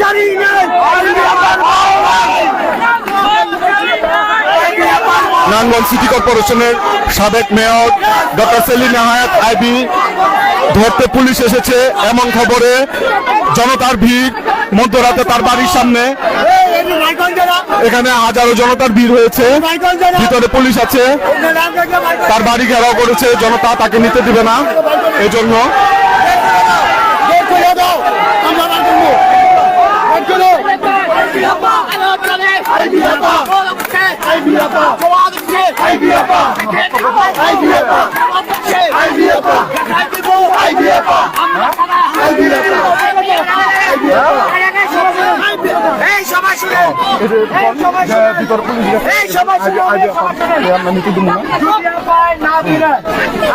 জানি নারায়ণগঞ্জ সিটি কর্পোরেশনের সাবেক মেয়র ডক্টর সেলিম হায়াত আইবি, ধরতে পুলিশ এসেছে এমন খবরে। জনতার ভিড় মধ্যরাতে তার বাড়ির সামনে। এখানে হাজারো জনতার ভিড় হয়েছে। ভিতরে পুলিশ আছে। তার বাড়ি ঘেরাও করেছে। জনতা তাকে নিতে দিবে না। এজন্য এই সবাই শুনে ভিতরে পুলিশ এই সবাই শুনে আমরা নিতে দিব না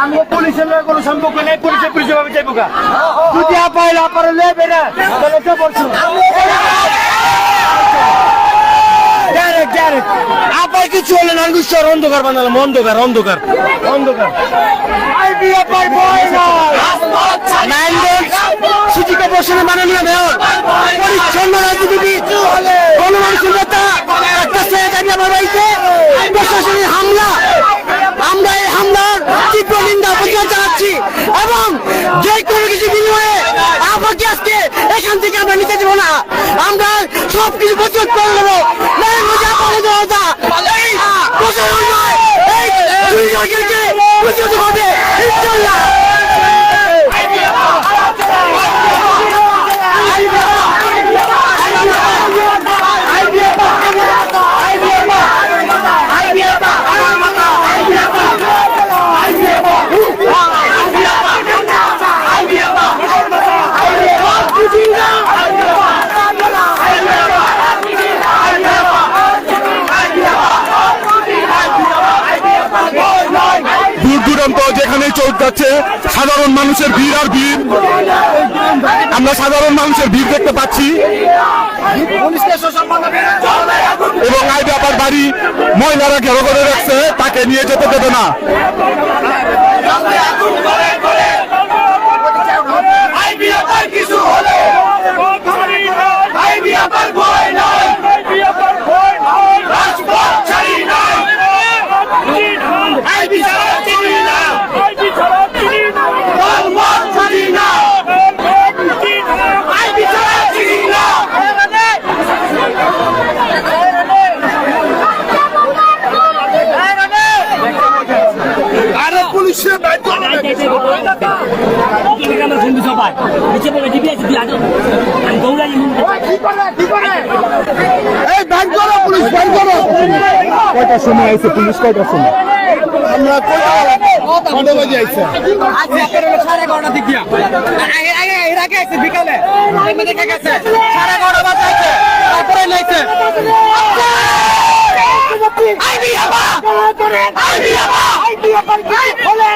আমি পুলিশের লগে কোনো সম্পর্ক নেই পুলিশের পুলিশের ভাবে যাইব যদি আপাই লাপারে লেবে না তাহলে কে বলছো আপাই কিছু হলে নাঙ্গুশ্বর অন্ধকার বানালাম অন্ধকার অন্ধকার অন্ধকার। আইবি আপাই বয় না নাইনগঞ্জ সিটি কর্পোরেশনের মাননীয় মেয়র পরিচ্ছন্ন রাজনীতিবিদ গণমানুষের নেতা একটা সেক্রেটারি আমার বাড়িতে প্রশাসনের হামলা। আমরা এই হামলার তীব্র নিন্দা প্রতিবাদ জানাচ্ছি এবং যে কোনো কিছু বিনিময়ে আমাকে আজকে এখান থেকে আমরা নিতে দেবো না। আমরা সব কিছু প্রতিরোধ করে দেবো নারায়ণগঞ্জে আপনাদের জনতা এই প্রশাসন নয় এই দুর্নীতিকে প্রতিরোধ করবে যেখানেই যাচ্ছে। সাধারণ মানুষের ভিড় আর ভিড়। আমরা সাধারণ মানুষের ভিড় দেখতে পাচ্ছি। এবং আই ব্যাপার বাড়ি মহিলারা ঘেরো করে রাখছে, তাকে নিয়ে যেতে দেবে না কিছু হলে আইবি আবার ভয় নাই রাজপথ ছাড়ি নাই আইবি ছাড়া চিনি না দলমত ছাড়ি না আইবি ছাড়া চিনি না আরে পুলিশের দায়িত্ব এই ব্যাংক করো পুলিশ ব্যাংক করো কয়টার সময় আছে পুলিশ কয়টার সময় আমরা কটা বাজে আইছে? সাড়ে এগারোটা দিক দিয়া। আগে আগে এর আগে আছে বিকালে। এমনি গেছে সাড়ে এগারোটা বাজে আছে তারপরে নাইছে আইবি আবা! আইবি আবা! আইবি আবা এখন করে করে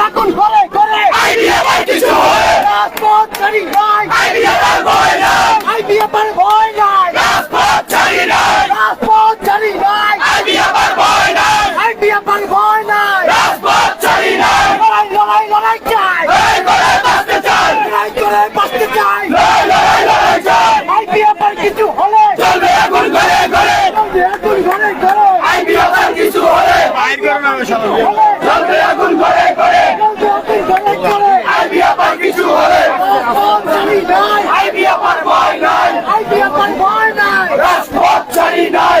এখন করে করে আইবি আবা কিছু হয় রাজপথ ছাড়ি নাই। আইবি আবা ভয় নাই। আইবি আবা ভয় নাই। রাজপথ ছাড়ি নাই। রাজপথ ছাড়ি নাই। আইবি আবা ভয় নাই। আইবি আবা ভয় নাই। রাজপথ চালি নাই। লড়াই লড়াই লড়াই চাই। লড়াই করে বাঁচতে চাই। লড়াই করে বাঁচতে চাই। লড়াই লড়াই লড়াই চাই। আইবি আবা কিছু হলে। চলবে আগুন ঘরে ঘরে। চলবে আগুন ঘরে ঘরে। আইবি আবা কিছু হলে। আইবি আবা চলবে আগুন করে করে চলবে এখন করে করে আইবি আবা কিছু হলে আইবি আবার ভয় নাই আইবি আবার ভয় নাই রাজপথ ছাড়ি নাই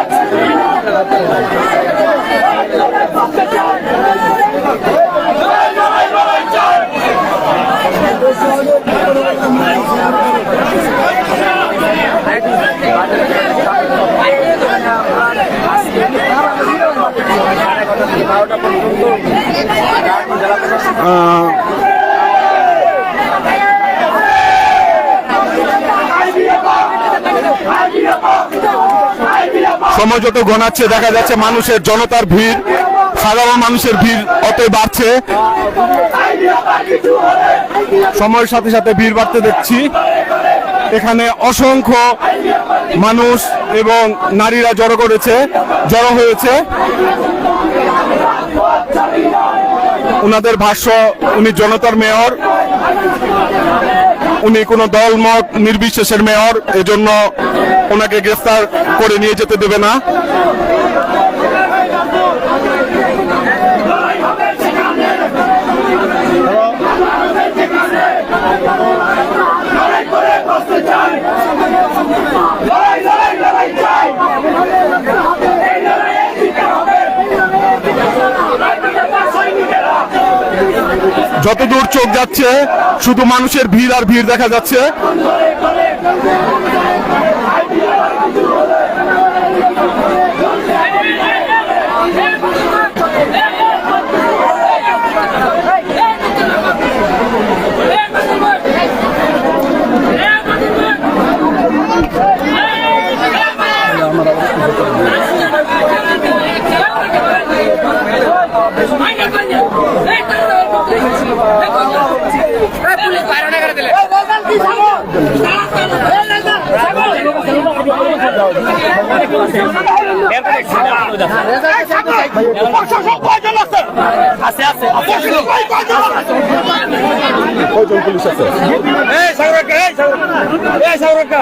বারোটা পর্যন্ত জেলা প্রশাসন সময় যত গণাচ্ছে দেখা যাচ্ছে মানুষের জনতার ভিড় সাধারণ মানুষের ভিড় অতই বাড়ছে। সময়ের সাথে সাথে ভিড় বাড়তে দেখছি। এখানে অসংখ্য মানুষ এবং নারীরা জড়ো করেছে, জড়ো হয়েছে। ওনাদের ভাষ্য, উনি জনতার মেয়র। উনি কোনো দল মত নির্বিশেষের মেয়র এজন্য ওনাকে গ্রেফতার করে নিয়ে যেতে দেবে না। যতদূর চোখ যাচ্ছে শুধু মানুষের ভিড় আর ভিড় দেখা যাচ্ছে পুলিশ বাইরে না করে দিলে প্রশাসন কয়জন আছে আছে কয়জন পুলিশ আছে এই সাউরকা এই সাউরকা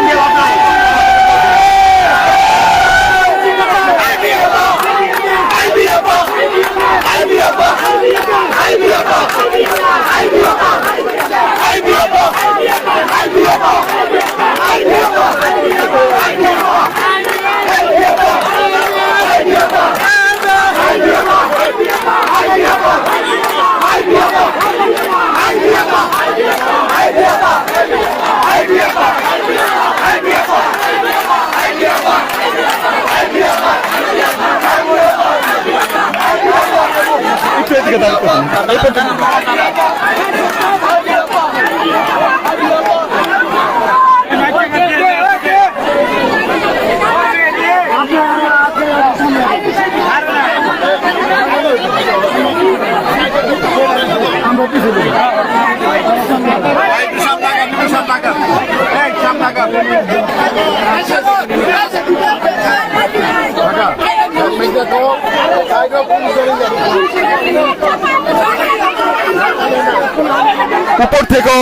一二三四五六七八 উপর থেকেও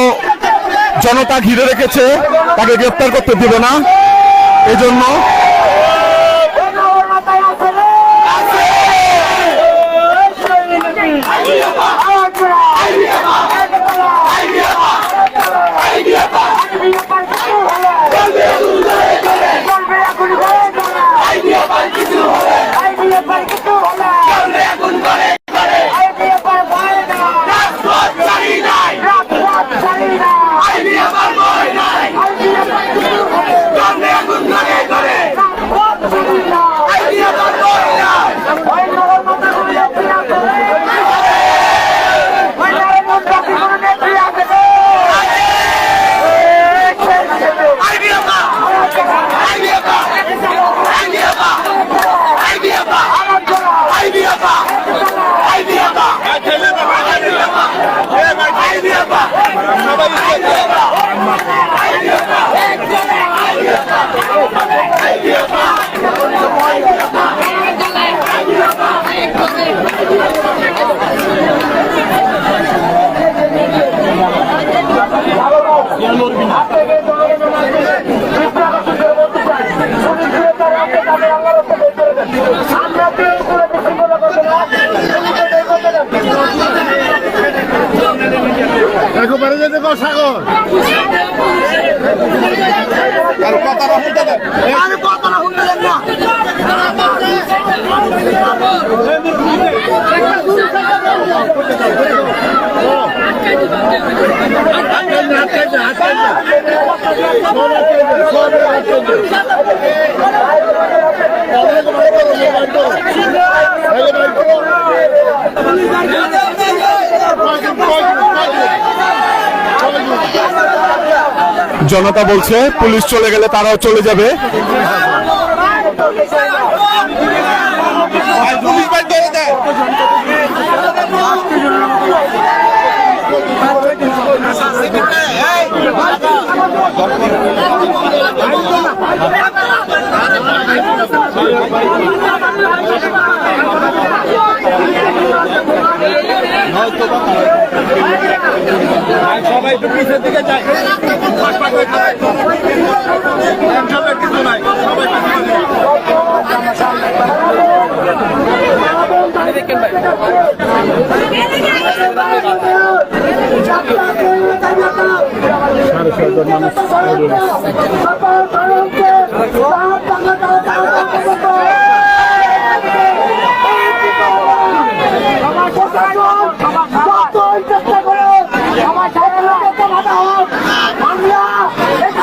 জনতা ঘিরে রেখেছে তাকে গ্রেফতার করতে দেবে না। এজন্য পারে যেতে কো সাগর। আর জনতা বলছে পুলিশ চলে গেলে তারাও চলে যাবে। দেয় একটু পিছের দিকে সবাই কিছু নাই সবাই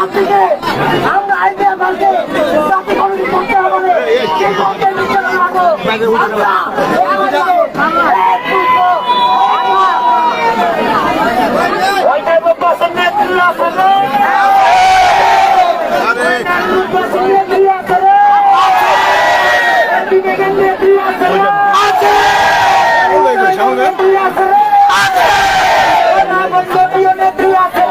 পিছনে আমরা আইডিয়া করতে চাকরি করে করতে হবে এই করতে নিচে নামাবো আমরা ওইটাই বলছেন নেত্রী আছে নেত্রী আছে বিবেকের নেত্রী আছে নেত্রী আছে নাগরিক নেত্রী আছে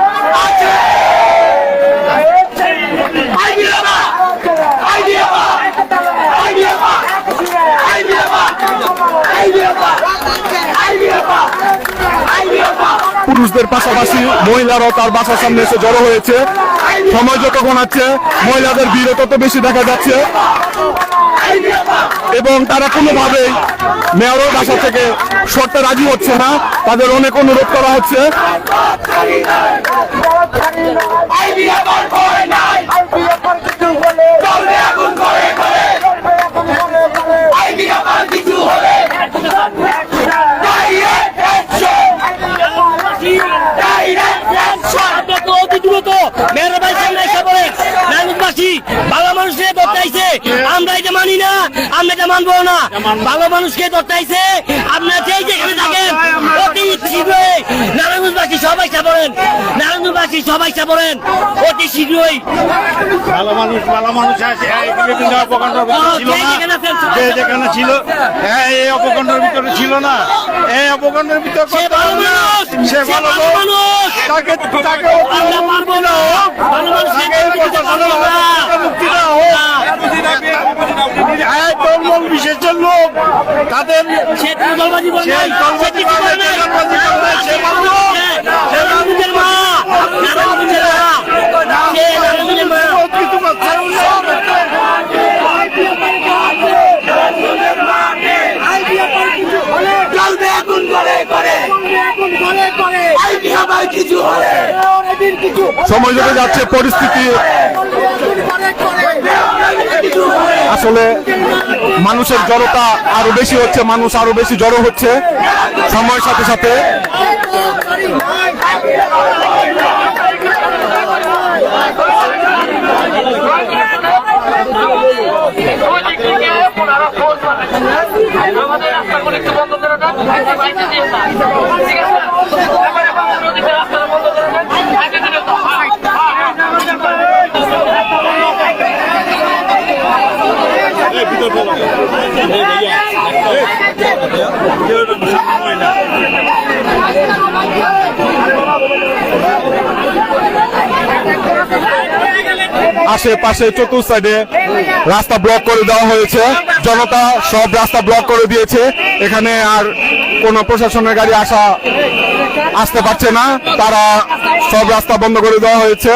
পুরুষদের পাশাপাশি মহিলারাও তার বাসার সামনে এসে জড়ো হয়েছে। সময় যত গণাচ্ছে মহিলাদের ভিড়ও তত বেশি দেখা যাচ্ছে। এবং তারা কোনোভাবেই মেয়রের বাসা থেকে সরতে রাজি হচ্ছে না। তাদের অনেক অনুরোধ করা হচ্ছে। আপনার তো মেয়র ভাই সামনে এসে বলেন নারায়ণবাসী ধরতেছে আমরা এটা মানি না আমরা এটা মানবো না। ভালো মানুষকে ধরতেছে আপনার যেই যেখানে থাকেন অতি শীঘ্রই নারায়ণবাসী সবাই সাবরেন নারায়ণবাসী সবাই সাবরেন অতি শীঘ্রই। ভালো মানুষ ভালো মানুষ আছে। এই অপকাণ্ডের ভিতরে ছিল যেখানে হ্যাঁ এই অপকাণ্ডের ভিতরে ছিল না। এই অপকাণ্ডের ভিতরে সে ভালো মানুষ সে ভালো মানুষ। তাকে তাকে আমরা না। ভালো থেকে মুক্তি। এই দলবল বিশেষের লোক তাদের কিছু করে করে নাই, নাই। দলবাজি করে নাই, সে ভালো লোক। সে নারায়ণগঞ্জের মা, নারায়ণগঞ্জের মা। সে নারায়ণগঞ্জের মা। কিছু করছে চলবে আগুন করে করে কিছু হলে সময় যত যাচ্ছে পরিস্থিতি। আসলে মানুষের জড়তা আরও বেশি হচ্ছে মানুষ আরও বেশি জড়ো হচ্ছে। সময়ের সাথে সাথে আমাদের রাস্তাগুলো একটু বন্ধ করে আশেপাশে চতুর্থ সাইডে রাস্তা ব্লক করে দেওয়া হয়েছে। জনতা সব রাস্তা ব্লক করে দিয়েছে। এখানে আর কোনো প্রশাসনের গাড়ি আসা, আসতে পারছে না। তারা সব রাস্তা বন্ধ করে দেওয়া হয়েছে।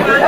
না